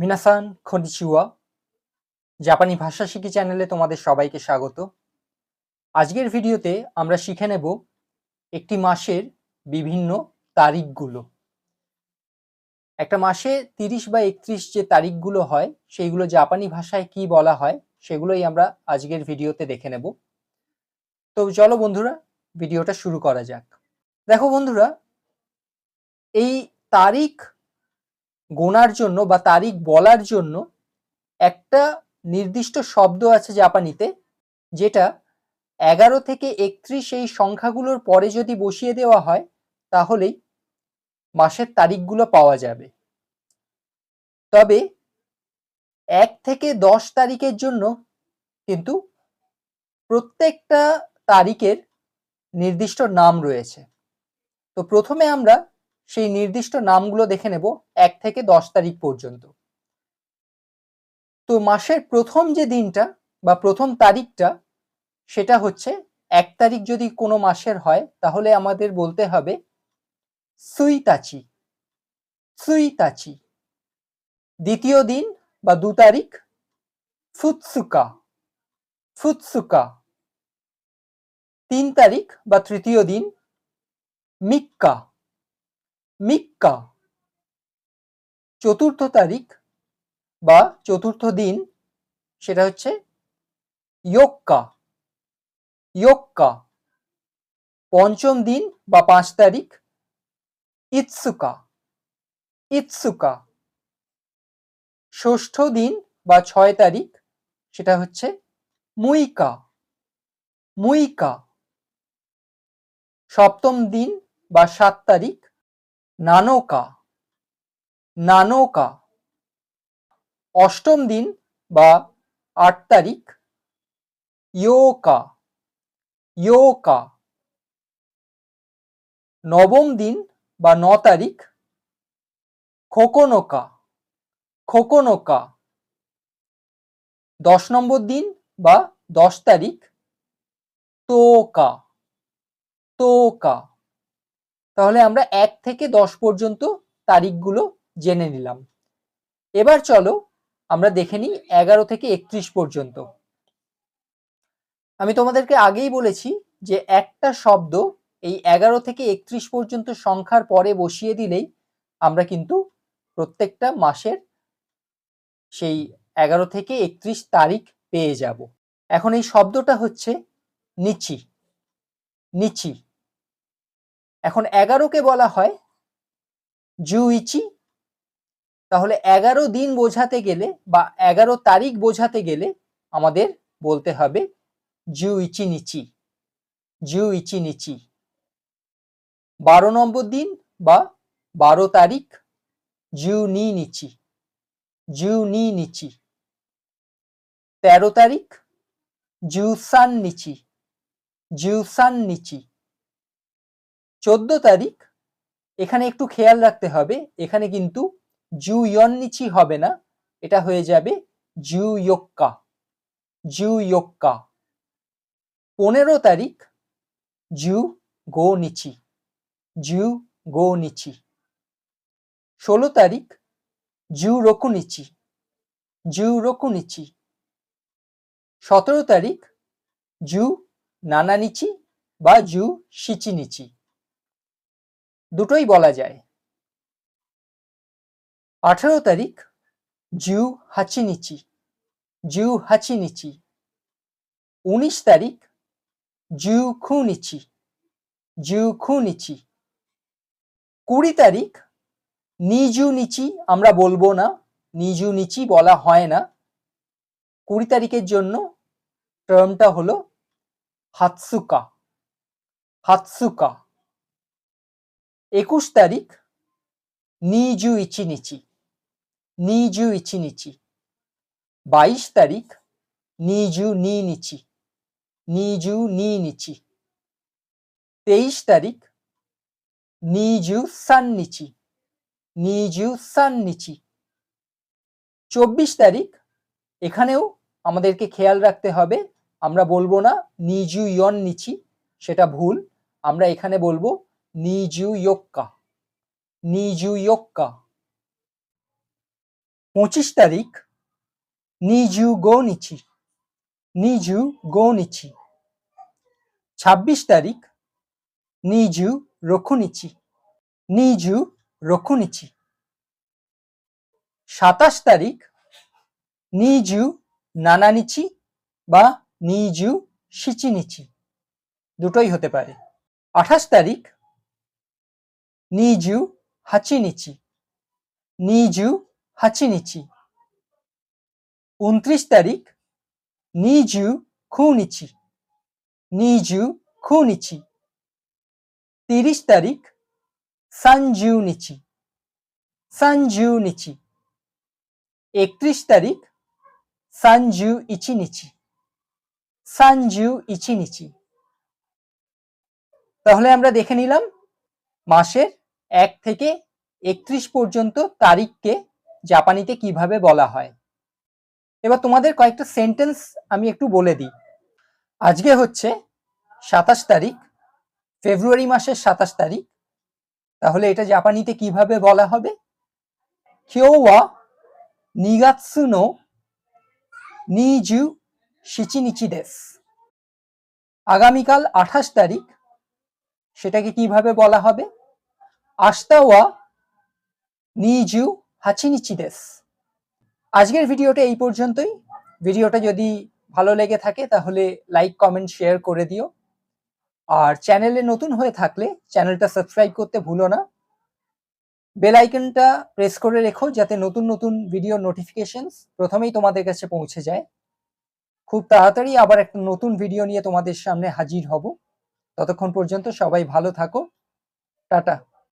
মিনাসান খনিচিওয়া, জাপানি ভাষা শিখি চ্যানেলে তোমাদের সবাইকে স্বাগত। আজকের ভিডিওতে আমরা শিখে নেব একটি মাসের বিভিন্ন তারিখগুলো। একটা মাসে তিরিশ বা একত্রিশ যে তারিখগুলো হয়, সেইগুলো জাপানি ভাষায় কি বলা হয়, সেগুলোই আমরা আজকের ভিডিওতে দেখে নেব। তো চলো বন্ধুরা, ভিডিওটা শুরু করা যাক। দেখো বন্ধুরা, এই তারিখ গোনার জন্য বা তারিখ বলার জন্য একটা নির্দিষ্ট শব্দ আছে জাপানিতে, যেটা এগারো থেকে একত্রিশ এই সংখ্যাগুলোর পরে যদি বসিয়ে দেওয়া হয়, তাহলেই মাসের তারিখগুলো পাওয়া যাবে। তবে এক থেকে দশ তারিখের জন্য কিন্তু প্রত্যেকটা তারিখের নির্দিষ্ট নাম রয়েছে। তো প্রথমে আমরা সেই নির্দিষ্ট নামগুলো দেখে নেব। এক থেকে দশ তারিখ পর্যন্ত। তো মাসের প্রথম যে দিনটা বা প্রথম তারিখটা, সেটা হচ্ছে এক তারিখ যদি কোনো মাসের হয়, তাহলে আমাদের বলতে হবে সুইতাচি। সুইতাচি। দ্বিতীয় দিন বা দু তারিখ ফুৎসুকা। ফুৎসুকা। তিন তারিখ বা তৃতীয় দিন মিক্কা। মিক্কা। চতুর্থ তারিখ বা চতুর্থ দিন, সেটা হচ্ছে ইয়োক্কা। ইয়োক্কা, পঞ্চম দিন বা পাঁচ তারিখ, ইৎসুকা। ইৎসুকা, ষষ্ঠ দিন বা ছয় তারিখ, সেটা হচ্ছে মুইকা। মুইকা, সপ্তম দিন বা সাত তারিখ, নানোকা। নানোকা। অষ্টম দিন বা আট তারিখ, ইয়োকা। ইয়োকা। নবম দিন বা ন তারিখ, খোকোনোকা। খোকোনোকা। দশ নম্বর দিন বা দশ তারিখ, তোকা। তোকা। তাহলে আমরা এক থেকে দশ পর্যন্ত তারিখগুলো জেনে নিলাম। এবার চলো আমরা দেখে নিই এগারো থেকে একত্রিশ পর্যন্ত। আমি তোমাদেরকে আগেই বলেছি যে একটা শব্দ এই এগারো থেকে একত্রিশ পর্যন্ত সংখ্যার পরে বসিয়ে দিলেই আমরা কিন্তু প্রত্যেকটা মাসের সেই এগারো থেকে একত্রিশ তারিখ পেয়ে যাব। এখন এই শব্দটা হচ্ছে নিচি। নিচি। এখন এগারোকে বলা হয় জুইচি। তাহলে এগারো দিন বোঝাতে গেলে বা এগারো তারিখ বোঝাতে গেলে আমাদের বলতে হবে জু ইচি নিচি জু ইচি নিচি বারো নম্বর দিন বা বারো তারিখ জু নি নিচি জু নি নিচি তেরো তারিখ জু সান নিচি জু সান নিচি চোদ্দ তারিখ, এখানে একটু খেয়াল রাখতে হবে, এখানে কিন্তু জু ইয়ন নিচি হবে না, এটা হয়ে যাবে জু ইয়োক্কা জু ইয়োক্কা পনেরো তারিখ জু গো নিচি জু গো নিচি ষোলো তারিখ জু রকু জু রকু সতেরো তারিখ জু নানা নিচি বা জু সিচি নিচি দুটোই বলা যায়। আঠারো তারিখ জু হাচিনিচি জু হাচিনিচি। উনিশ তারিখ জু খুনিচি জু খুনিচি। কুড়ি তারিখ, নিজু নিচি আমরা বলব না, নিজু নিচি বলা হয় না। কুড়ি তারিখের জন্য টার্মটা হলো হাতসুকা হাতসুকা। একুশ তারিখ, নিজু ইচি নিচি নিজু ইচি নিচি বাইশ তারিখ নিজু নি নিচি নিজু নি নিচি তেইশ তারিখ নিজু সান নিচি সান নিচি চব্বিশ তারিখ, এখানেও আমাদেরকে খেয়াল রাখতে হবে, আমরা বলব না নিজু ইয়ন নিচি সেটা ভুল, আমরা এখানে বলব নিজু ইয়োক্কা নিজু ইয়োক্কা পঁচিশ তারিখ নিজু গো নিচি নিজু গো নিচি ছাব্বিশ তারিখ নিজু রক্ষুনিচি নিজু রক্ষুনিচি সাতাশ তারিখ নিজু নানানিচি বা নিজু সিচিনিচি। দুটোই হতে পারে। আঠাশ তারিখ নিজু হাচিনিচি নিজু হাচিনিচি উনত্রিশ তারিখ নিজু খুনিচি নিজু খুনিচি তিরিশ তারিখ সানজিউ নিচি। সানজিউ নিচি। একত্রিশ তারিখ সানজিউ ইচি নিচি। সানজিউ ইচি নিচি। তাহলে আমরা দেখে নিলাম, মাসের এক থেকে একত্রিশ পর্যন্ত তারিখকে জাপানিতে কীভাবে বলা হয়। এবার তোমাদের কয়েকটা সেন্টেন্স আমি একটু বলে দিই। আজকে হচ্ছে সাতাশ তারিখ, ফেব্রুয়ারি মাসের সাতাশ তারিখ। তাহলে এটা জাপানিতে কীভাবে বলা হবে? কিওয়া নিগাৎসু নো নিজু শিচিনিচি দেস। আগামীকাল আঠাশ তারিখ, সেটাকে কীভাবে বলা হবে? আস্তাওয়া নিজু হাচিনিচি দেস আজকের ভিডিওটা এই পর্যন্তই। ভিডিওটা যদি ভালো লেগে থাকে, তাহলে লাইক, কমেন্ট, শেয়ার করে দিও। আর চ্যানেলে নতুন হয়ে থাকলে চ্যানেলটা সাবস্ক্রাইব করতে ভুলো না। বেল আইকনটা প্রেস করে রেখো, যাতে নতুন নতুন ভিডিও নোটিফিকেশনস প্রথমেই তোমাদের কাছে পৌঁছে যায়। খুব তাড়াতাড়ি আবার একটা নতুন ভিডিও নিয়ে তোমাদের সামনে হাজির হব। ততক্ষণ পর্যন্ত সবাই ভালো থাকো। টাটা।